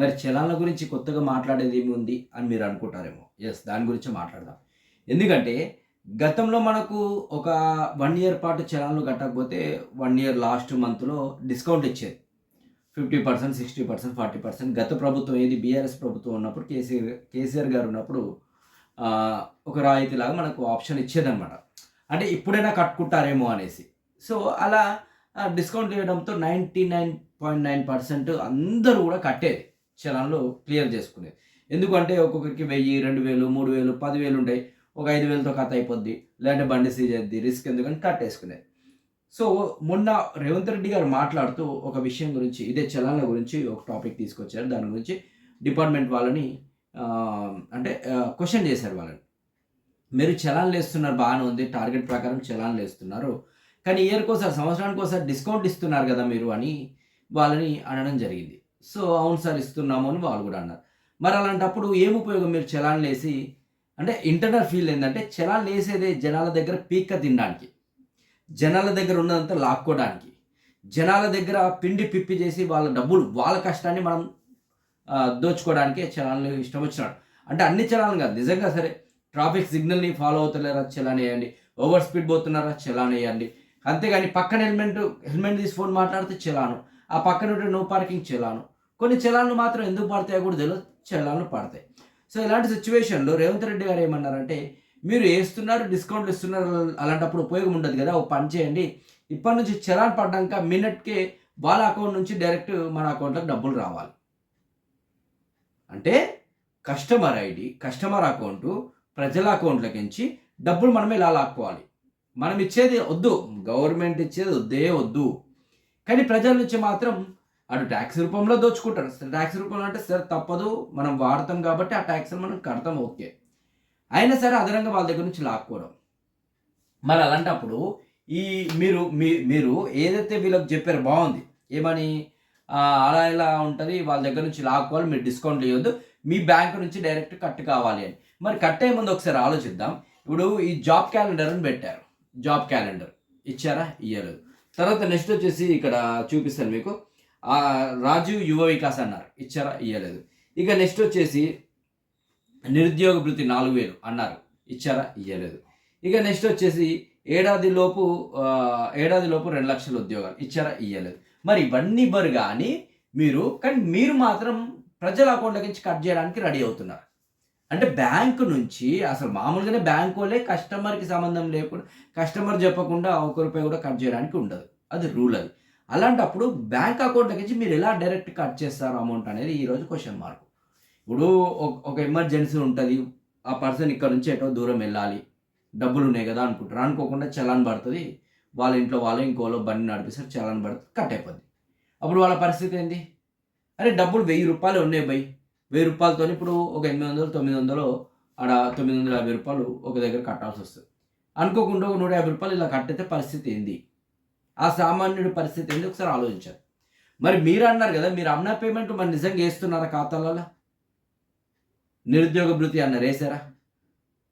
మరి చలాన్ల గురించి కొత్తగా మాట్లాడేది ఏమి ఉంది అని మీరు అనుకుంటారేమో. ఎస్ దాని గురించి మాట్లాడదాం. ఎందుకంటే గతంలో మనకు ఒక వన్ ఇయర్ పాటు చలాన్లు కట్టకపోతే వన్ ఇయర్ లాస్ట్ మంత్లో డిస్కౌంట్ ఇచ్చేది. Fifty percent sixty percent forty percent గత ప్రభుత్వం ఏది? బీఆర్ఎస్ ప్రభుత్వం ఉన్నప్పుడు కేసీఆర్ కేసీఆర్ గారు ఉన్నప్పుడు ఒక రాయితీలాగా మనకు ఆప్షన్ ఇచ్చేదన్నమాట. అంటే ఇప్పుడైనా కట్టుకుంటారేమో అనేసి. సో అలా డిస్కౌంట్ ఇవ్వడంతో ninety nine point nine percent అందరూ కూడా కట్టేది. చలాన్లు క్లియర్ చేసుకునేది. ఎందుకంటే ఒక్కొక్కరికి వెయ్యి రెండు వేలు మూడు వేలు పదివేలు ఉంటాయి. ఒక ఐదు వేలతో కథ అయిపోద్ది. లేదంటే బండి సీజ్ రిస్క్ ఎందుకని కట్టేసుకునేది. సో మొన్న రేవంత్ రెడ్డి గారు మాట్లాడుతూ ఒక విషయం గురించి ఇదే చలాన్ల గురించి ఒక టాపిక్ తీసుకొచ్చారు. దాని గురించి డిపార్ట్మెంట్ వాళ్ళని అంటే క్వశ్చన్ చేశారు వాళ్ళని. మీరు చలాన్లు వేస్తున్నారు బాగానే ఉంది. టార్గెట్ ప్రకారం చలాన్లు వేస్తున్నారు. కానీ ఇయర్కి ఒకసారి సంవత్సరానికి ఒకసారి డిస్కౌంట్ ఇస్తున్నారు కదా మీరు అని వాళ్ళని అనడం జరిగింది. సో అవును సార్ ఇస్తున్నాము అని వాళ్ళు కూడా అన్నారు. మరి అలాంటప్పుడు ఏం ఉపయోగం మీరు చలాన్లు వేసి అంటే ఇంటర్నల్ ఫీల్ ఏంటంటే చలాన్లు వేసేదే జనాల దగ్గర పీక్క తినడానికి జనాల దగ్గర ఉన్నదంతా లాక్కోవడానికి జనాల దగ్గర పిండి పిప్పి చేసి వాళ్ళ డబ్బులు వాళ్ళ కష్టాన్ని మనం దోచుకోవడానికి దోచుకోవడానికే చలాన్లు ఇష్టం వచ్చినాడు అంటే అన్ని చలాన్లు కాదు నిజంగా సరే ట్రాఫిక్ సిగ్నల్ని ఫాలో అవుతలేరా చలాన్ వేయండి. ఓవర్ స్పీడ్ పోతున్నారా చలాన్ వేయండి. అంతేగాని పక్కన హెల్మెట్ హెల్మెట్ తీసి ఫోన్ మాట్లాడితే చలాను. ఆ పక్కన నో పార్కింగ్ చలాను. కొన్ని చలాన్లు మాత్రం ఎందుకు పడతాయో కూడా తెలియదు చలాన్లు పడతాయి. సో ఇలాంటి సిచ్యువేషన్లో రేవంత్ రెడ్డి గారు ఏమన్నారంటే మీరు వేస్తున్నారు డిస్కౌంట్లు ఇస్తున్నారు అలాంటప్పుడు ఉపయోగం ఉండదు కదా ఒక పని చేయండి. ఇప్పటి నుంచి చలాన్ పడ్డాక మినిట్కే వాళ్ళ అకౌంట్ నుంచి డైరెక్ట్ మన అకౌంట్లోకి డబ్బులు రావాలి. అంటే కస్టమర్ ఐడి కస్టమర్ అకౌంటు ప్రజల అకౌంట్లోకి నుంచి డబ్బులు మనమే ఇలా లాక్కోవాలి. మనం ఇచ్చేది వద్దు గవర్నమెంట్ ఇచ్చేది వద్దే వద్దు. కానీ ప్రజల నుంచి మాత్రం అటు ట్యాక్స్ రూపంలో దోచుకుంటారు. ట్యాక్స్ రూపంలో అంటే సరే తప్పదు మనం వాడతాం కాబట్టి ఆ ట్యాక్స్ని మనం కడతాం ఓకే. అయినా సరే అదనంగా వాళ్ళ దగ్గర నుంచి లాక్కోవడం. మరి అలాంటప్పుడు ఈ మీరు మీ మీరు ఏదైతే వీళ్ళకి చెప్పారో బాగుంది. ఏమని? అలా ఇలా ఉంటుంది వాళ్ళ దగ్గర నుంచి లాక్కోవాలి మీరు డిస్కౌంట్ ఇవ్వద్దు మీ బ్యాంక్ నుంచి డైరెక్ట్ కట్ కావాలి అని. మరి కట్ అయ్యే ముందు ఒకసారి ఆలోచిద్దాం. ఇప్పుడు ఈ జాబ్ క్యాలెండర్ అని పెట్టారు. Job calendar. ఇచ్చారా? ఇయ్యలేదు. తర్వాత నెక్స్ట్ వచ్చేసి ఇక్కడ చూపిస్తాను మీకు. ఆ, రాజీవ్ యువ వికాస్ అన్నారు. ఇచ్చారా? ఇయ్యలేదు. ఇక నెక్స్ట్ వచ్చేసి నిరుద్యోగ భృతి నాలుగు వేలు అన్నారు. ఇచ్చారా? ఇయ్యలేదు. ఇక నెక్స్ట్ వచ్చేసి ఏడాదిలోపు ఏడాదిలోపు రెండు లక్షల ఉద్యోగాలు. ఇచ్చారా? ఇయ్యలేదు. మరి ఇవన్నీ ఇవ్వరు కానీ మీరు కానీ మీరు మాత్రం ప్రజల అకౌంట్ల నుంచి కట్ చేయడానికి రెడీ అవుతున్నారు. అంటే బ్యాంకు నుంచి అసలు మామూలుగానే బ్యాంకు వాళ్ళే కస్టమర్కి సంబంధం లేకుండా కస్టమర్ చెప్పకుండా ఒక రూపాయి కూడా కట్ చేయడానికి ఉండదు. అది రూల్ అది. అలాంటప్పుడు బ్యాంక్ అకౌంట్ నుంచి మీరు ఎలా డైరెక్ట్ కట్ చేస్తారు అమౌంట్ అనేది ఈరోజు క్వశ్చన్ మార్క్. ఇప్పుడు ఒక- ఒక ఎమర్జెన్సీ ఉంటుంది ఆ పర్సన్ ఇక్కడ నుంచి ఎటో దూరం వెళ్ళాలి డబ్బులు ఉన్నాయి కదా అనుకుంటారు. అనుకోకుండా చలాన్ పడుతుంది వాళ్ళ ఇంట్లో వాళ్ళు ఇంకోలో బండి నడిపిస్తారు చలాన్ పడుతుంది కట్ అయిపోద్ది. అప్పుడు వాళ్ళ పరిస్థితి ఏంటి అరే డబ్బులు వెయ్యి రూపాయలు ఉన్నాయి భయ్ వెయ్యి రూపాయలతో ఇప్పుడు ఒక ఎనిమిది వందలు తొమ్మిది వందలు ఆడ తొమ్మిది వందల యాభై రూపాయలు ఒక దగ్గర కట్టాల్సి వస్తుంది. అనుకోకుండా ఒక నూట యాభై రూపాయలు ఇలా కట్టితే పరిస్థితి ఏంది? ఆ సామాన్యుడి పరిస్థితి ఏంది? ఒకసారి ఆలోచించారు మరి మీరు అన్నారు కదా మీరు అమ్నా పేమెంట్ మరి నిజంగా వేస్తున్నారా ఖాతాలలో నిరుద్యోగ భృతి అన్నారు వేసారా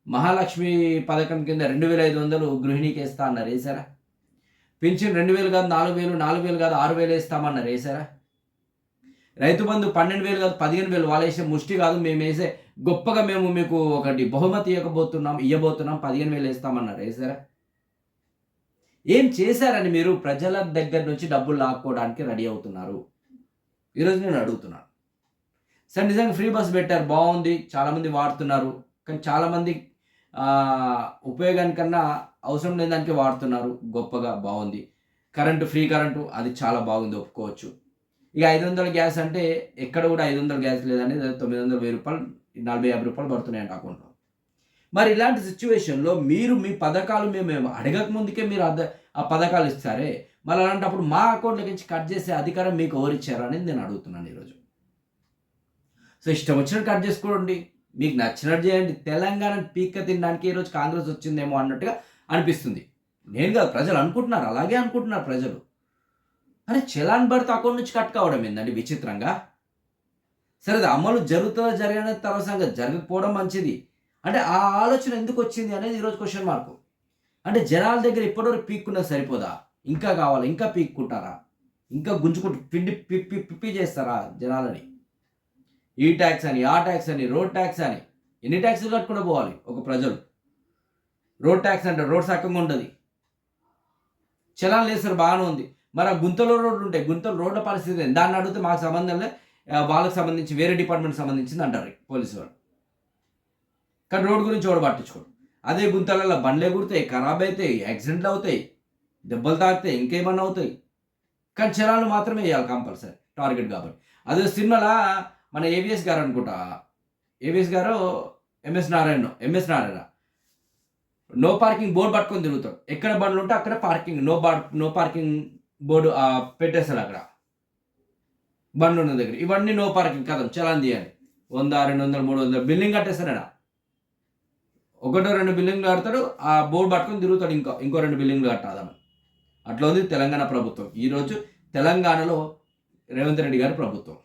మహాలక్ష్మి పథకం కింద రెండు వేల ఐదు వందలు గృహిణికి వేస్తా అన్నారు వేసారా పింఛన్ రెండు వేలు కాదు నాలుగు వేలు నాలుగు వేలు కాదు ఆరు వేలు వేస్తామన్నారు వేసారా రైతు బంధు పన్నెండు వేలు కాదు పదిహేను వేలు వాళ్ళు వేసే ముష్టి కాదు మేము వేసే గొప్పగా మేము మీకు ఒకటి బహుమతి ఇవ్వబోతున్నాం ఇవ్వబోతున్నాం పదిహేను వేలు వేస్తామన్నారు. వేసారా? ఏం చేశారని మీరు ప్రజల దగ్గర నుంచి డబ్బులు లాక్కోవడానికి రెడీ అవుతున్నారు? ఈరోజు నేను అడుగుతున్నాను. సార్ నిజంగా ఫ్రీ బస్ పెట్టారు బాగుంది చాలామంది వాడుతున్నారు కానీ చాలామంది ఉపయోగానికన్నా అవసరం లేని దానికి వాడుతున్నారు గొప్పగా బాగుంది. కరెంటు ఫ్రీ కరెంటు అది చాలా బాగుంది ఒప్పుకోవచ్చు. ఇక ఐదు వందల గ్యాస్ అంటే ఎక్కడ కూడా ఐదు వందల గ్యాస్ లేదని తొమ్మిది వందల వెయ్యి రూపాయలు నలభై యాభై రూపాయలు పడుతున్నాయంట అకౌంట్లో. మరి ఇలాంటి సిచ్యువేషన్లో మీరు మీ పథకాలు మేము అడగక ముందుకే మీరు అద ఆ పథకాలు ఇస్తారే? మరి అలాంటప్పుడు మా అకౌంట్లోకి నుంచి కట్ చేసే అధికారం మీకు ఎవరిచ్చారు అనేది నేను అడుగుతున్నాను ఈరోజు. సో ఇష్టం వచ్చినట్టు కట్ చేసుకోండి. మీకు నచ్చినట్టు చేయండి. తెలంగాణ పీక్క తినడానికి ఈరోజు కాంగ్రెస్ వచ్చిందేమో అన్నట్టుగా అనిపిస్తుంది. నేను కాదు ప్రజలు అనుకుంటున్నారు అలాగే అనుకుంటున్నారు ప్రజలు. అరే చలాన్ భర్త అకౌంట్ నుంచి కట్ కావడం ఏందండి? విచిత్రంగా. సరే అమలు జరుగుతుందో జరగనేది తర్వాత సంగతి. జరగకపోవడం మంచిది. అంటే ఆ ఆలోచన ఎందుకు వచ్చింది అనేది ఈరోజు క్వశ్చన్ మార్కు అంటే జనాల దగ్గర ఇప్పటివరకు పీక్కున్నా సరిపోదా? ఇంకా కావాలి? ఇంకా పీక్కుంటారా? ఇంకా గుంజుకుంటూ పిండి పిప్పి పిప్పి చేస్తారా జనాలని? ఈ ట్యాక్స్ అని ఆ ట్యాక్స్ అని రోడ్ ట్యాక్స్ అని. ఎన్ని ట్యాక్సులు కట్టుకుండా పోవాలి ఒక ప్రజలు? రోడ్ ట్యాక్స్ అంటే రోడ్ సక్కంగా ఉండదు చలాన్ లేసారు బాగానే ఉంది. మరి ఆ గుంతలో రోడ్లు ఉంటాయి. గుంతలు రోడ్ల పరిస్థితి దాన్ని అడిగితే మాకు సంబంధం లేదు. వాళ్ళకి సంబంధించి వేరే డిపార్ట్మెంట్ సంబంధించింది అంటారు పోలీసు వాళ్ళు. కానీ రోడ్ గురించి ఎవడు పట్టించుకోడు? అదే గుంతలలో బండ్లే కుడతాయి ఖరాబ్ అవుతాయి యాక్సిడెంట్లు అవుతాయి దెబ్బలు తాకుతాయి ఇంకేమన్నా అవుతాయి. కానీ చలాన్లు మాత్రమే వేయాలి కంపల్సరీ టార్గెట్ కాబట్టి. అదే సినిమాలో మన ఏవిఎస్ గారు అనుకుంటా. ఏవిఎస్ గారు MS Narayana MS Narayana. No parking board పట్టుకొని తిరుగుతాడు. ఎక్కడ బండ్లు ఉంటే అక్కడ parking no bar no parking board ఆ, పెట్టేస్తాడు అక్కడ. బండ్లు ఉన్న దగ్గర. ఇవన్నీ నో పార్కింగ్ కదా చలాన్ తీయాలి. వంద రెండు వందలు మూడు వందలు. బిల్డింగ్ కట్టేస్తాడు ఒకటో రెండు బిల్డింగ్లు కడతాడు. ఆ బోర్డు పట్టుకొని తిరుగుతాడు ఇంకో ఇంకో రెండు బిల్డింగ్లు కట్టాలని అట్లా ఉంది తెలంగాణ ప్రభుత్వం. ఈరోజు తెలంగాణలో రేవంత్ రెడ్డి గారి ప్రభుత్వం.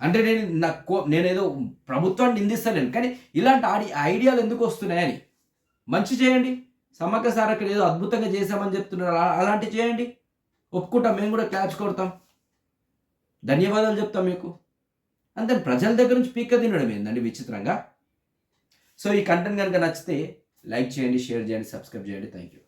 అంటే నేను నా కో నేనేదో ప్రభుత్వాన్ని నిందిస్తలేను. కానీ ఇలాంటి ఆడి ఐడియాలు ఎందుకు వస్తున్నాయని. మంచి చేయండి. సమ్మక్క సారక్కలు ఏదో అద్భుతంగా చేశామని చెప్తున్నారు. అలాంటివి చేయండి. ఒప్పుకుంటాం. మేము కూడా క్లాచ్ కొడతాం. ధన్యవాదాలు చెప్తాం మీకు. అంతే ప్రజల దగ్గర నుంచి పీక్క తినడం ఏందండి విచిత్రంగా? సో ఈ కంటెంట్ కనుక నచ్చితే లైక్ చేయండి షేర్ చేయండి సబ్స్క్రైబ్ చేయండి. Thank you